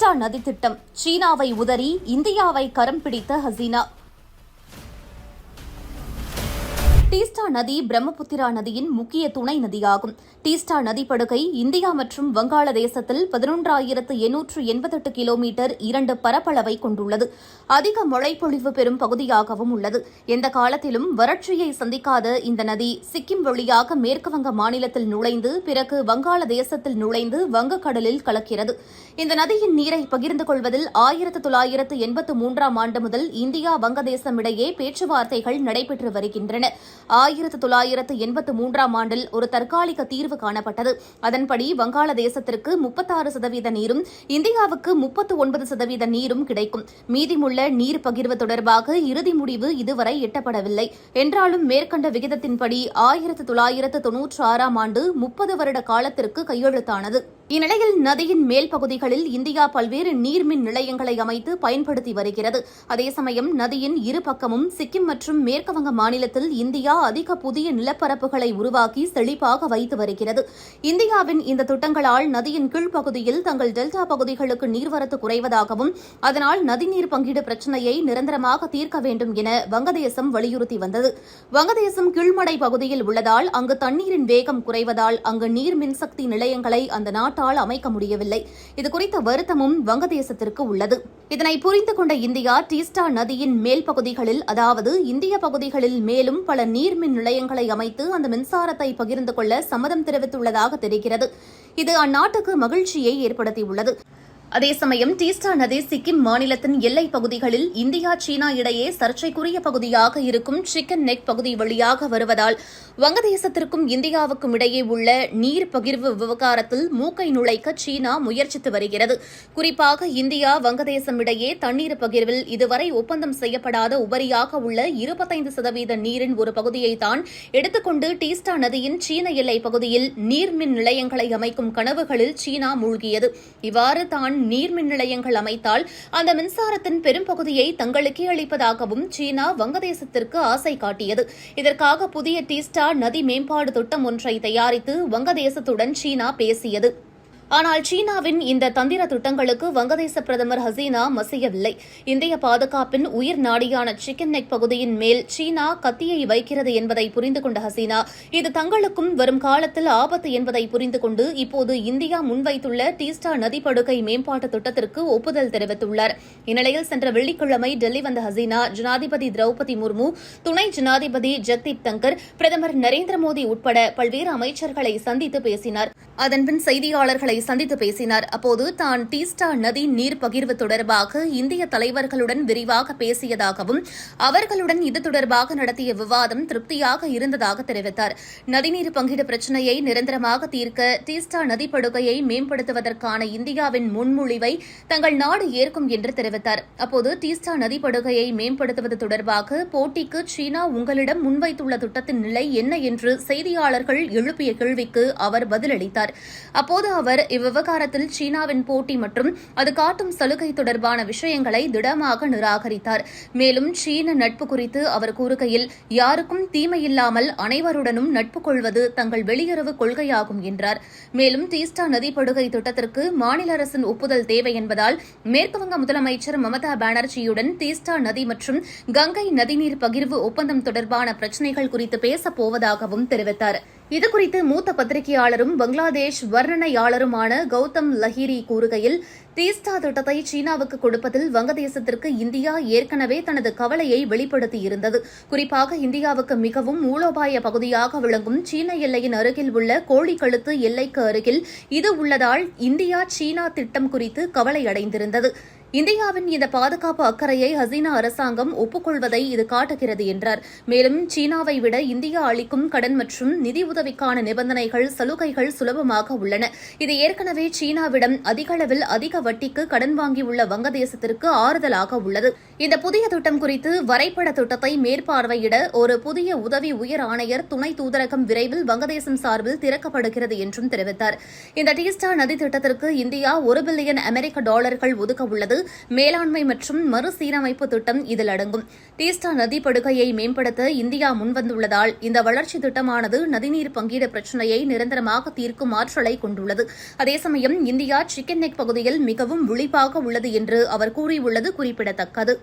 Delta நதி திட்டம் சீனாவை உதறி இந்தியாவை கரம் பிடித்த ஹசீனா. டீஸ்டா நதி பிரம்மபுத்திரா நதியின் முக்கிய துணை நதியாகும். டீஸ்டா நதிப்படுகை இந்தியா மற்றும் வங்காளதேசத்தில் பதினொன்றாயிரத்து எண்ணூற்று எண்பத்தெட்டு கிலோமீட்டர் இரண்டு பரப்பளவை கொண்டுள்ளது. அதிக மழைப்பொழிவு பெறும் பகுதியாகவும் உள்ளது. எந்த காலத்திலும் வறட்சியை சந்திக்காத இந்த நதி சிக்கிம் வழியாக மேற்குவங்க மாநிலத்தில் நுழைந்து பிறகு வங்காளதேசத்தில் நுழைந்து வங்கக்கடலில் கலக்கிறது. இந்த நதியின் நீரை பகிர்ந்து கொள்வதில் ஆயிரத்து தொள்ளாயிரத்து எண்பத்து மூன்றாம் ஆண்டு முதல் இந்தியா வங்கதேசம் இடையே பேச்சுவார்த்தைகள் நடைபெற்று வருகின்றன. ஆயிரத்து தொள்ளாயிரத்து எண்பத்து மூன்றாம் ஆண்டில் ஒரு தற்காலிக தீர்வு காணப்பட்டது. அதன்படி வங்காளதேசத்திற்கு முப்பத்தாறு சதவீத நீரும் இந்தியாவுக்கு முப்பத்து ஒன்பது சதவீத நீரும் கிடைக்கும். மீதிமுள்ள நீர் பகிர்வு தொடர்பாக இறுதி முடிவு இதுவரை எட்டப்படவில்லை. என்றாலும் மேற்கண்ட விகிதத்தின்படி ஆயிரத்து தொள்ளாயிரத்து தொன்னூற்று ஆறாம் ஆண்டு முப்பது வருட காலத்திற்கு கையெழுத்தானது. இந்நிலையில் நதியின் மேல் பகுதிகளில் இந்தியா பல்வேறு நீர்மின் நிலையங்களை அமைத்து பயன்படுத்தி வருகிறது. அதே சமயம் நதியின் இரு பக்கமும் சிக்கிம் மற்றும் மேற்குவங்க மாநிலத்தில் இந்தியா அதிக புதிய நிலப்பரப்புகளை உருவாக்கி செழிப்பாக வைத்து வருகிறது. இந்தியாவின் இந்த திட்டங்களால் நதியின் கீழ்ப்பகுதியில் தங்கள் டெல்டா பகுதிகளுக்கு நீர்வரத்து குறைவதாகவும் அதனால் நதிநீர் பங்கீடு பிரச்சினையை நிரந்தரமாக தீர்க்க வேண்டும் என வங்கதேசம் வலியுறுத்தி வந்தது. வங்கதேசம் கீழ்மடை பகுதியில் உள்ளதால் அங்கு தண்ணீரின் வேகம் குறைவதால் அங்கு நீர் மின்சக்தி நிலையங்களை அந்த நாட்டு நாட்டால் அமைக்க முடியவில்லை. இதுகுறித்த வருத்தமும் வங்கதேசத்திற்கு உள்ளது. இதனை புரிந்து கொண்ட இந்தியா டீஸ்டா நதியின் மேல் பகுதிகளில் அதாவது இந்திய பகுதிகளில் மேலும் பல நீர்மின் நிலையங்களை அமைத்து அந்த மின்சாரத்தை பகிர்ந்து கொள்ள சம்மதம் தெரிவித்துள்ளதாக தெரிகிறது. இது அந்நாட்டுக்கு மகிழ்ச்சியை ஏற்படுத்தியுள்ளது. அதே சமயம் டீஸ்டா நதி சிக்கிம் மாநிலத்தின் எல்லை பகுதிகளில் இந்தியா சீனா இடையே சர்ச்சைக்குரிய பகுதியாக இருக்கும் சிக்கன் நெக் பகுதி வழியாக வருவதால் வங்கதேசத்திற்கும் இந்தியாவுக்கும் இடையே உள்ள நீர் பகிர்வு விவகாரத்தில் மூக்கை நுழைக்க சீனா முயற்சித்து வருகிறது. குறிப்பாக இந்தியா வங்கதேசம் இடையே தண்ணீர் பகிர்வில் இதுவரை ஒப்பந்தம் செய்யப்படாத உபரியாக உள்ள இருபத்தைந்து சதவீத நீரின் ஒரு பகுதியை தான் எடுத்துக்கொண்டு டீஸ்டா நதியின் சீன எல்லை பகுதியில் நீர்மின் நிலையங்களை அமைக்கும் கனவுகளில் சீனா மூழ்கியது. இவ்வாறு தான் நீர்மின் நிலையங்கள் அமைத்தால் அந்த மின்சாரத்தின் பெரும்பகுதியை தங்களுக்கே அளிப்பதாகவும் சீனா வங்கதேசத்திற்கு ஆசை காட்டியது. இதற்காக புதிய டீஸ்டா நதி மேம்பாடு திட்டம் ஒன்றை தயாரித்து வங்கதேசத்துடன் சீனா பேசியது. ஆனால் சீனாவின் இந்த தந்திர திட்டங்களுக்கு வங்கதேச பிரதமர் ஹசீனா மசியவில்லை. இந்திய பாதுகாப்பின் உயிர் நாடியான சிக்கன் நெக் பகுதியின் மேல் சீனா கத்தியை வைக்கிறது என்பதை புரிந்து கொண்ட ஹசீனா இது தங்களுக்கும் வரும் காலத்தில் ஆபத்து என்பதை புரிந்து கொண்டு இப்போது இந்தியா முன்வைத்துள்ள டீஸ்டா நதிப்படுகை மேம்பாட்டு திட்டத்திற்கு ஒப்புதல் தெரிவித்துள்ளார். இந்நிலையில் சென்ற வெள்ளிக்கிழமை டெல்லி வந்த ஹசீனா ஜனாதிபதி திரௌபதி முர்மு துணை ஜனாதிபதி ஜக்தீப் தங்கர் பிரதமர் நரேந்திர மோடி உட்பட பல்வேறு அமைச்சர்களை சந்தித்து பேசினார். அதன்பின் செய்தியாளர்களை சந்தித்து பேசினார். அப்போது தான் டீஸ்டா நதி நீர் பகிர்வு தொடர்பாக இந்திய தலைவர்களுடன் விரிவாக பேசியதாகவும் அவர்களுடன் இது தொடர்பாக நடத்திய விவாதம் திருப்தியாக இருந்ததாக தெரிவித்தார். நதிநீர் பங்கீடு பிரச்சினையை நிரந்தரமாக தீர்க்க டீஸ்டா நதிப்படுகையை மேம்படுத்துவதற்கான இந்தியாவின் முன்மொழிவை தங்கள் நாடு ஏற்கும் என்று தெரிவித்தார். அப்போது டீஸ்டா நதிப்படுகையை மேம்படுத்துவது தொடர்பாக போட்டிக்கு சீனா உங்களிடம் முன்வைத்துள்ள திட்டத்தின் நிலை என்ன என்று செய்தியாளர்கள் எழுப்பிய கேள்விக்கு அவர் பதிலளித்தார். அப்போது அவர் இவ்விவகாரத்தில் சீனாவின் போட்டி மற்றும் அது காட்டும் சலுகை தொடர்பான விஷயங்களை திடமாக நிராகரித்தார். மேலும் சீன நட்பு குறித்து அவர் கூறுகையில் யாருக்கும் தீமையில்லாமல் அனைவருடனும் நட்பு கொள்வது தங்கள் வெளியுறவு கொள்கையாகும் என்றார். மேலும் தீஸ்டா நதிப்படுகை திட்டத்திற்கு மாநில அரசின் ஒப்புதல் தேவை என்பதால் மேற்குவங்க முதலமைச்சர் மமதா பானர்ஜியுடன் தீஸ்டா நதி மற்றும் கங்கை நதிநீர் பகிர்வு ஒப்பந்தம் தொடர்பான பிரச்சினைகள் குறித்து பேசப் போவதாகவும் இது இதுகுறித்து மூத்த பத்திரிகையாளரும் பங்களாதேஷ் வர்ணனையாளருமான கௌதம் லஹிரி கூறுகையில் தீஸ்டா திட்டத்தை சீனாவுக்கு கொடுப்பதில் வங்கதேசத்திற்கு இந்தியா ஏற்கனவே தனது கவலையை வெளிப்படுத்தியிருந்தது. குறிப்பாக இந்தியாவுக்கு மிகவும் மூலோபாய பகுதியாக விளங்கும் சீன எல்லையின் அருகில் உள்ள கோழிக்கழுத்து எல்லைக்கு அருகில் இது உள்ளதால் இந்தியா சீனா திட்டம் குறித்து கவலை அடைந்திருந்தது. இந்தியாவின் இந்த பாதுகாப்பு அக்கறையை ஹசீனா அரசாங்கம் ஒப்புக்கொள்வதை இது காட்டுகிறது என்றார். மேலும் சீனாவை விட இந்தியா அளிக்கும் கடன் மற்றும் நிதி உதவிக்கான நிபந்தனைகள் சலுகைகள் சுலபமாக உள்ளன. இது ஏற்கனவே சீனாவிடம் அதிக அளவில் அதிக வட்டிக்கு கடன் வாங்கியுள்ள வங்கதேசத்திற்கு ஆறுதலாக உள்ளது. இந்த புதிய திட்டம் குறித்து வரைபட திட்டத்தை மேற்பார்வையிட ஒரு புதிய உதவி உயர் ஆணையர் துணை தூதரகம் விரைவில் வங்கதேசம் சார்பில் திறக்கப்படுகிறது என்றும் தெரிவித்தார். இந்த டீஸ்டா நதி திட்டத்திற்கு இந்தியா ஒரு பில்லியன் அமெரிக்க டாலர்கள் ஒதுக்க உள்ளது. மேலாண்மை மற்றும் மறுசீரமைப்பு திட்டம் இதில் அடங்கும். டீஸ்டா நதி படுகையை மேம்படுத்த இந்தியா முன்வந்துள்ளதால் இந்த வளர்ச்சி திட்டமானது நதிநீர் பங்கீடு பிரச்சினையை நிரந்தரமாக தீர்க்கும் ஆற்றலை கொண்டுள்ளது. அதே சமயம் இந்தியா சிக்கன் நெக் பகுதியில் மிகவும் விழிப்பாக உள்ளது என்று அவர் கூறியுள்ளது குறிப்பிடத்தக்கது.